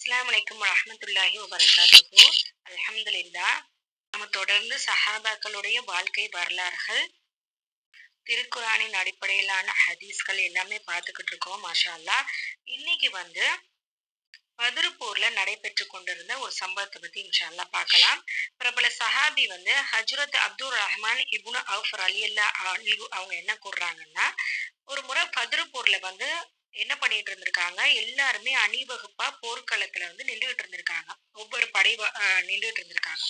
அஸ்ஸலாமு அலைக்கும் வரஹ்மத்துல்லாஹி வபரகாத்துஹு. அல்ஹம்துலில்லாஹ். நம்ம தொடர்ந்து சஹாபாக்களுடைய வாழ்க்கை வரலாறுகள் திருக்குறானின் அடிப்படையிலான ஹதீஸ்கள் எல்லாமே பார்த்துக்கிட்டு இருக்கோம் மாஷா அல்லாஹ் இன்னைக்கு வந்து பதிருப்பூர்ல நடைபெற்று கொண்டிருந்த ஒரு சம்பவத்தை பத்தி இன்ஷால்லா பார்க்கலாம். பிரபல சஹாபி வந்து ஹஜ்ரத் அப்துல் ரஹ்மான் இபுன் அவுஃபர் அலி அல்லா அவங்க என்ன கூறுறாங்கன்னா ஒரு முறை பதிருப்பூர்ல வந்து என்ன பண்ணிட்டு இருந்திருக்காங்க? எல்லாருமே அணிவகுப்பா போர்க்களத்துல வந்து நின்றுட்டு இருந்திருக்காங்க. ஒவ்வொரு படை வ- ஆஹ் நின்றுட்டு இருந்திருக்காங்க.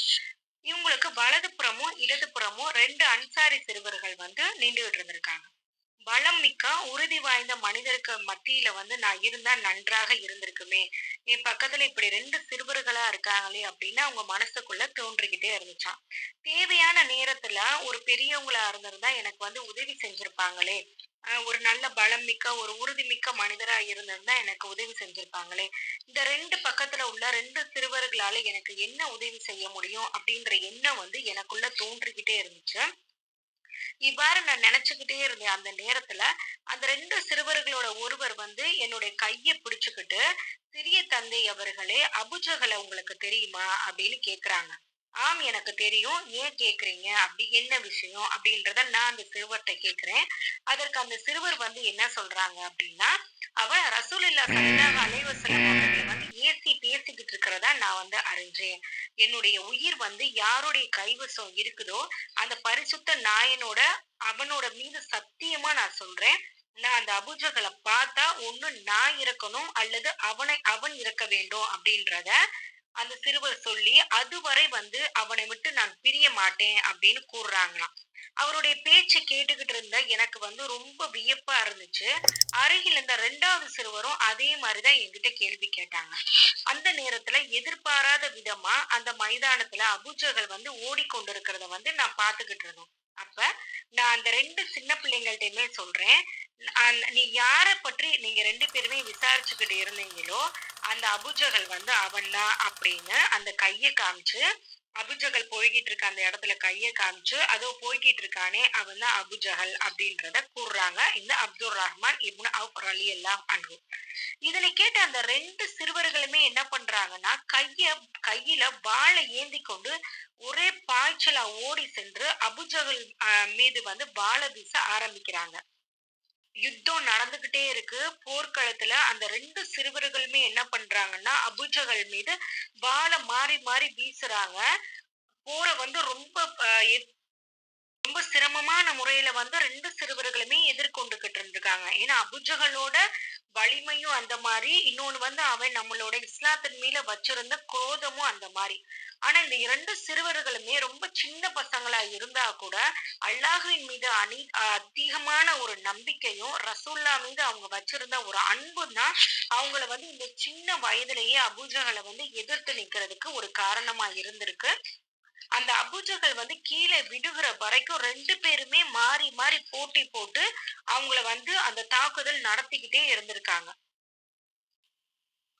இவங்களுக்கு வலதுபுறமும் இடதுபுறமும் ரெண்டு அன்சாரி சிறுவர்கள் வந்து நின்றுட்டு இருந்திருக்காங்க. பலம் மிக்க உறுதி வாய்ந்த மனிதருக்கு மத்தியில வந்து நான் இருந்தா நன்றாக இருந்திருக்குமே. என் பக்கத்துல இப்படி ரெண்டு சிறுவர்களா இருக்காங்களே அப்படின்னு அவங்க மனசுக்குள்ள தோன்றிக்கிட்டே இருந்துச்சான் தேவையான நேரத்துல ஒரு பெரியவங்களா இருந்திருந்தா எனக்கு வந்து உதவி செஞ்சிருப்பாங்களே. ஒரு நல்ல பலம் மிக்க ஒரு உறுதிமிக்க மனிதரா இருந்திருந்தா எனக்கு உதவி செஞ்சிருப்பாங்களே. இந்த ரெண்டு பக்கத்துல உள்ள ரெண்டு சிறுவர்களால எனக்கு என்ன உதவி செய்ய முடியும் அப்படின்ற எண்ணம் வந்து எனக்குள்ள தோன்றிக்கிட்டே இருந்துச்சு. இவ்வாறு நான் நினைச்சுக்கிட்டே இருந்தேன் அந்த நேரத்துல. அந்த ரெண்டு சிறுவர்களோட ஒருவர் வந்து என்னுடைய கையை பிடிச்சுக்கிட்டு சிறிய தந்தை அவர்களே அபுஜகலை உங்களுக்கு தெரியுமா? அப்படின்னு கேக்குறாங்க. ஆம் எனக்கு தெரியும். ஏன் கேக்குறீங்க? அப்படி என்ன விஷயம்? அப்படின்றத நான் அந்த சிறுவர்கிட்ட கேக்குறேன். அதற்கு அந்த சிறுவர் வந்து என்ன சொல்றாங்க அப்படின்னா அவன் ரசூல் இல்லா அலைஹி வஸல்லம் அவர்களை வந்து ஏசி பேசிக்கிட்டு இருக்கிறதா நான் வந்து அறிஞ்சேன். என்னுடைய உயிர் வந்து யாருடைய கைவசம் இருக்குதோ அந்த பரிசுத்த நாயனோட அவனோட மீது சத்தியமா நான் சொல்றேன். நான் அந்த அபுஜகளை பார்த்தா ஒண்ணு நான் இறக்கணும் அல்லது அவனை அவன் இறக்க வேண்டும் அப்படின்றத அந்த சிறுவர் சொல்லி அதுவரை வந்து அவனை விட்டு நான் பிரிய மாட்டேன் அப்படின்னு கூறுறாங்களாம். அவருடைய பேச்சு கேட்டுக்கிட்டு இருந்த எனக்கு வந்து ரொம்ப வியப்பா இருந்துச்சு. அருகில் இருந்த ரெண்டாவது சிறுவரும் அதே மாதிரிதான் என்கிட்ட கேள்வி கேட்டாங்க. அந்த நேரத்துல எதிர்பாராத விதமா அந்த மைதானத்துல அபுஜகள் வந்து ஓடிக்கொண்டிருக்கிறத வந்து நான் பார்த்துக்கிட்டு இருந்தோம். அப்ப நான் அந்த ரெண்டு சின்ன பிள்ளைங்கள்டையுமே சொல்றேன். நீ யார பற்றி நீங்க ரெண்டு பேருமே விசாரிச்சுக்கிட்டு இருந்தீங்களோ அந்த அபுஜகல் வந்து அவன்தான் அப்படின்னு அந்த கையை காமிச்சு அபுஜகல் போய்கிட்டு இருக்க அந்த இடத்துல கையை காமிச்சு அதோ போய்கிட்டு இருக்கானே அவன் தான் அபுஜகல் அப்படின்றத கூறுறாங்க இந்த Abdul Rahman ibn Auf Ali எல்லாம் அன்று இதனை கேட்ட அந்த ரெண்டு சிறுவர்களுமே என்ன பண்றாங்கன்னா கைய கையில வாழை ஏந்தி கொண்டு ஒரே பாய்ச்சலா ஓடி சென்று அபுஜகல் மீது வந்து வாளை வீச ஆரம்பிக்கிறாங்க. யுத்தம் நடந்துகிட்டே இருக்கு. போர்க்களத்துல அந்த ரெண்டு சிறுவர்களுமே என்ன பண்றாங்கன்னா அபுஜகல் மீது வாழை மாறி மாறி வீசுறாங்க. போரை வந்து ரொம்ப ரொம்ப சிரமமான முறையில வந்து ரெண்டு சிறுவர்களுமே எதிர்கொண்டுகிட்டு இருந்திருக்காங்க. ஏன்னா அபுஜகளோட வலிமையும் அந்த மாதிரி இன்னொன்னு வந்து அவன் நம்மளோட இஸ்லாத்தின் மேல வச்சிருந்த குரோதமும் அந்த மாதிரி. ஆனா இந்த இரண்டு சிறுவர்களுமே ரொம்ப சின்ன பசங்களா இருந்தா கூட அல்லாஹுவின் மீது அணி அதிகமான ஒரு நம்பிக்கையும் ரசூல்லா மீது அவங்க வச்சிருந்த ஒரு அன்பும் தான் அவங்கள வந்து இந்த சின்ன வயதிலேயே அபூஜகளை வந்து எதிர்த்து நிக்கிறதுக்கு ஒரு காரணமா இருந்திருக்கு. அந்த அபூஜகள் வந்து கீழே விடுகிற வரைக்கும் ரெண்டு பேருமே மாறி மாறி போட்டி போட்டு அவங்கள வந்து அந்த தாக்குதல் நடத்திக்கிட்டே இருந்திருக்காங்க.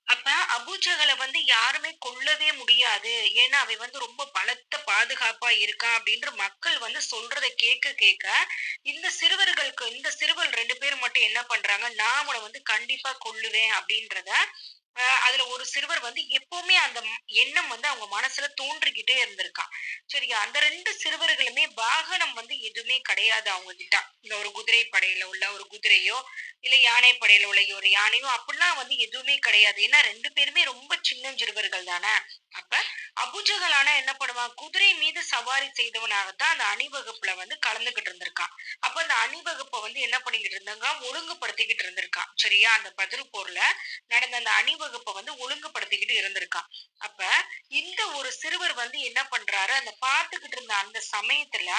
அப்ப அபூஜகளை வந்து யாருமே கொல்லவே முடியாது. ஏன்னா அவை வந்து ரொம்ப பலத்த பாதுகாப்பா இருக்கா அப்படின்ற மக்கள் வந்து சொல்றத கேட்க கேட்க இந்த சிறுவர்களுக்கு இந்த சிறுவர் ரெண்டு பேர் மட்டும் என்ன பண்றாங்க? நான் அவனை வந்து கண்டிப்பா கொல்லுவேன் அப்படின்றத அதுல ஒரு சிறுவர் வந்து எப்பவுமே அந்த எண்ணம் வந்து அவங்க மனசுல தோன்றிக்கிட்டே இருந்திருக்கான் சரியா? அந்த ரெண்டு சிறுவர்களுமே வாகனம் வந்து எதுவுமே கிடையாது அவங்க கிட்ட இந்த ஒரு குதிரை படையில உள்ள ஒரு குதிரையோ இல்ல யானை படையில உள்ள ஒரு யானையோ அப்படிலாம் வந்து எதுவுமே கிடையாது. ஏன்னா ரெண்டு பேருமே ரொம்ப சின்ன சிறுவர்கள் தானே. அப்ப அபுஜகலான என்ன பண்ணுவான்? குதிரை மீது சவாரி செய்தவனாகத்தான் அந்த அணிவகுப்புல வந்து கலந்துகிட்டு இருந்திருக்கான். அப்ப அந்த அணிவகுப்பை வந்து என்ன பண்ணிக்கிட்டு இருந்தாங்க? ஒழுங்குபடுத்திக்கிட்டு இருந்திருக்கான். சரியா? அந்த பதிரு போர்ல நடந்த அந்த அணிவகுப்பை வந்து ஒழுங்குபடுத்திக்கிட்டு இருந்திருக்கான். அப்ப இந்த ஒரு சிறுவர் வந்து என்ன பண்றாரு? அந்த பார்த்துக்கிட்டு இருந்த அந்த சமயத்துல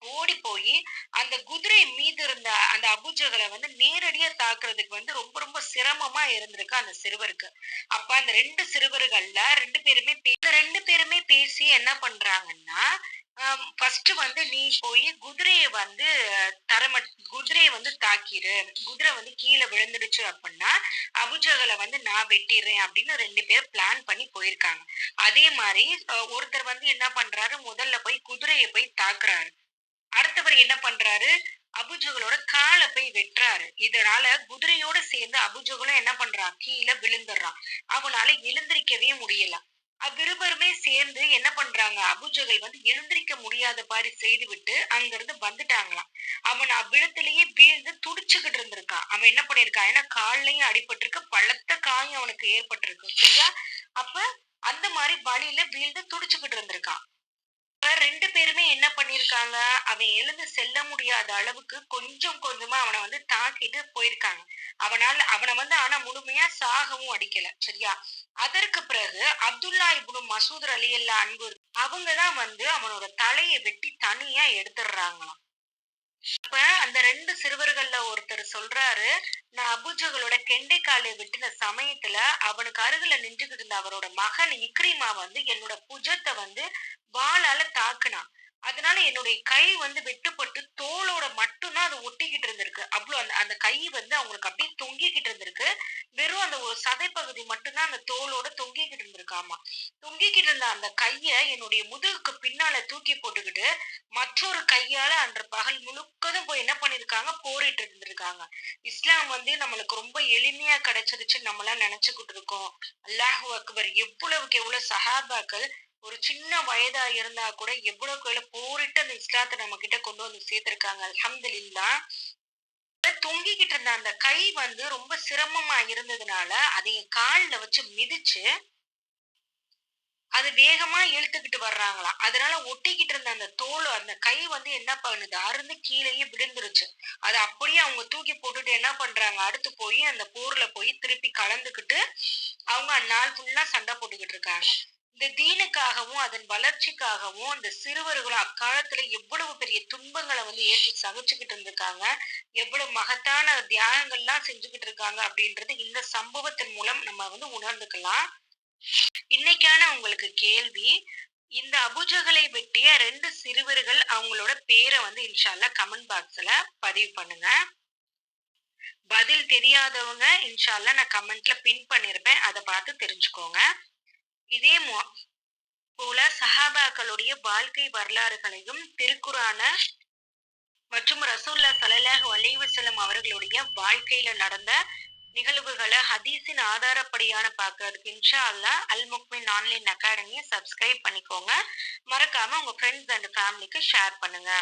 ஓடி போய் அந்த குதிரை மீது இருந்த அந்த அபுஜகளை வந்து நேரடியா தாக்குறதுக்கு வந்து ரொம்ப ரொம்ப சிரமமா இருந்திருக்கு அந்த சிறுவருக்கு. அப்ப அந்த ரெண்டு சிறுவர்கள்ல ரெண்டு பேருமே ரெண்டு பேருமே பேசி என்ன பண்றாங்கன்னா ஃபர்ஸ்ட் வந்து நீ போய் குதிரையை வந்து தரம குதிரையை வந்து தாக்கிடு குதிரை வந்து கீழே விழுந்துடுச்சு அப்படின்னா அபுஜகளை வந்து நான் வெட்டிடுறேன் அப்படின்னு ரெண்டு பேர் பிளான் பண்ணி போயிருக்காங்க. அதே மாதிரி ஒருத்தர் வந்து என்ன பண்றாரு முதல்ல போய் குதிரையை போய் தாக்குறாரு. அடுத்தவர் என்ன பண்றாரு? அபுஜகளோட காலை போய் வெட்டுறாரு. இதனால குதிரையோட சேர்ந்து அபுஜகளும் என்ன பண்றான்? கீழே விழுந்துடுறான். அவனால எழுந்திருக்கவே முடியல. அவ்விருவருமே சேர்ந்து என்ன பண்றாங்க? அபுஜகல் வந்து எழுந்திருக்க முடியாத மாதிரி செய்து விட்டு அங்க இருந்து வந்துட்டாங்களாம். அவன் அவ்விடத்திலேயே வீழ்ந்து துடிச்சுக்கிட்டு இருந்திருக்கான். அவன் என்ன பண்ணிருக்கான் ஏன்னா கால்லயும் அடிபட்டிருக்கு. பழத்த காயம் அவனுக்கு ஏற்பட்டிருக்கு. சரியா? அப்ப அந்த மாதிரி வழியில வீழ்ந்து துடிச்சுக்கிட்டு இருந்திருக்கான். ரெண்டு பேருமே என்ன பண்ணிருக்காங்க? அவன் எழுந்து செல்ல முடியாத அளவுக்கு கொஞ்சம் கொஞ்சமா அவனை வந்து தாக்கிட்டு போயிருக்காங்க. அவனால அவனை வந்து ஆனா முழுமையா சாகவும் அடிக்கல சரியா? அதற்கு பிறகு அப்துல்லா இப்னு மசூத் அலி அல்லா அன்பு அவங்கதான் வந்து அவனோட தலையை வெட்டி தனியா எடுத்துடுறாங்களாம். அப்ப அந்த ரெண்டு சிறுவர்கள்ல ஒருத்தர் சொல்றாரு நான் அபுஜகளோட கெண்டைக்காலை வெட்டின சமயத்துல அவனுக்கு அருகில நின்றுகிட்டு இருந்த அவரோட மகன் இக்ரிமா வந்து என்னோட புஜத்தை வந்து வாளால தாக்குனான். அதனால என்னுடைய கை வந்து வெட்டுப்பட்டு தோலோட மட்டும்தான் அது ஒட்டிக்கிட்டு இருந்திருக்கு. அவ்வளோ அந்த அந்த கை வந்து அவங்களுக்கு அப்படியே தொங்கிக்கிட்டு இருந்திருக்கு. வெறும் அந்த ஒரு சதை பகுதி மட்டும்தான் அந்த தோலோட தொங்கிக்கிட்டு இருந்திருக்காமா தொங்கிக்கிட்டு இருந்த அந்த கையை என்னுடைய முதுகுக்கு பின்னால தூக்கி போட்டுக்கிட்டு மற்றொரு கையால அன்ற பகல் முழுக்கதும் போய் என்ன பண்ணிருக்காங்க போரிட்டு இருந்திருக்காங்க. இஸ்லாம் வந்து நம்மளுக்கு ரொம்ப எளிமையா கிடைச்சிருச்சு நம்மளாம் நினைச்சுக்கிட்டு இருக்கோம். அல்லாஹு அக்பர். எவ்வளவுக்கு எவ்வளவு சஹாபாக்கள் ஒரு சின்ன வயதா இருந்தா கூட எவ்வளவு கையில போரிட்டு அந்த இஸ்லாத்தை நம்ம கிட்ட கொண்டு வந்து சேர்த்திருக்காங்க. அல்ஹம்துலில்லா. தொங்கிக்கிட்டு இருந்த அந்த கை வந்து ரொம்ப சிரமமா இருந்ததுனால அதை கால்ல வச்சு மிதிச்சு அது வேகமா இழுத்துக்கிட்டு வர்றாங்களாம். அதனால ஒட்டிக்கிட்டு இருந்த அந்த தோல் அந்த கை வந்து என்ன பண்ணுது? அருந்து கீழேயே விழுந்துருச்சு. அதை அப்படியே அவங்க தூக்கி போட்டுட்டு என்ன பண்றாங்க? அடுத்து போய் அந்த போர்ல போய் திருப்பி கலந்துக்கிட்டு அவங்க நாள் ஃபுல்லா சண்டை போட்டுக்கிட்டு இருக்காங்க. இந்த தீனுக்காகவும் அதன் வளர்ச்சிக்காகவும் இந்த சிறுவர்களும் அக்காலத்துல எவ்வளவு பெரிய துன்பங்களை வந்து ஏற்றி சகிச்சுக்கிட்டு இருந்திருக்காங்க. எவ்வளவு மகத்தான தியாகங்கள்லாம் செஞ்சுக்கிட்டு இருக்காங்க அப்படின்றது இந்த சம்பவத்தின் மூலம் நம்ம வந்து உணர்ந்துக்கலாம். இன்னைக்கான உங்களுக்கு கேள்வி இந்த அபுஜகளை வெட்டிய ரெண்டு சிறுவர்கள் அவங்களோட பேரை வந்து இன்ஷால்லா கமெண்ட் பாக்ஸ்ல பதிவு பண்ணுங்க. பதில் தெரியாதவங்க இன்ஷால்லா நான் கமெண்ட்ல பின் பண்ணிருப்பேன். அதை பார்த்து தெரிஞ்சுக்கோங்க. இதே போல சஹாபாக்களுடைய வாழ்க்கை வரலாறுகளையும் திருக்குறான மற்றும் ரசூல்லா ஸல்லல்லாஹு அலைஹி அவர்களுடைய வாழ்க்கையில நடந்த நிகழ்வுகளை ஹதீஸின் ஆதாரப்படியான பார்க்கறதுக்கு இன்ஷா அல்லாஹ் அல் முக்மின் ஆன்லைன் அகாடமியை சப்ஸ்கிரைப் பண்ணிக்கோங்க. மறக்காம உங்க ஃப்ரெண்ட்ஸ் அண்ட் ஃபேமிலிக்கு ஷேர் பண்ணுங்க.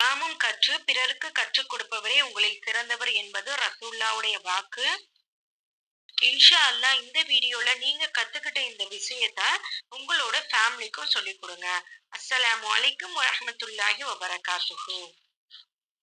நாமும் கற்று பிறருக்கு கற்றுக் கொடுப்பவரே உங்களில் சிறந்தவர் என்பது ரசூல்லாவுடைய வாக்கு. இன்ஷா அல்லாஹ் இந்த வீடியோல நீங்க கத்துக்கிட்ட இந்த விஷயத்த உங்களோட ஃபேமிலிக்கும் சொல்லிக் கொடுங்க. அஸ்ஸலாமு அலைக்கும் வரஹ்மத்துல்லாஹி வபரகாத்துஹு.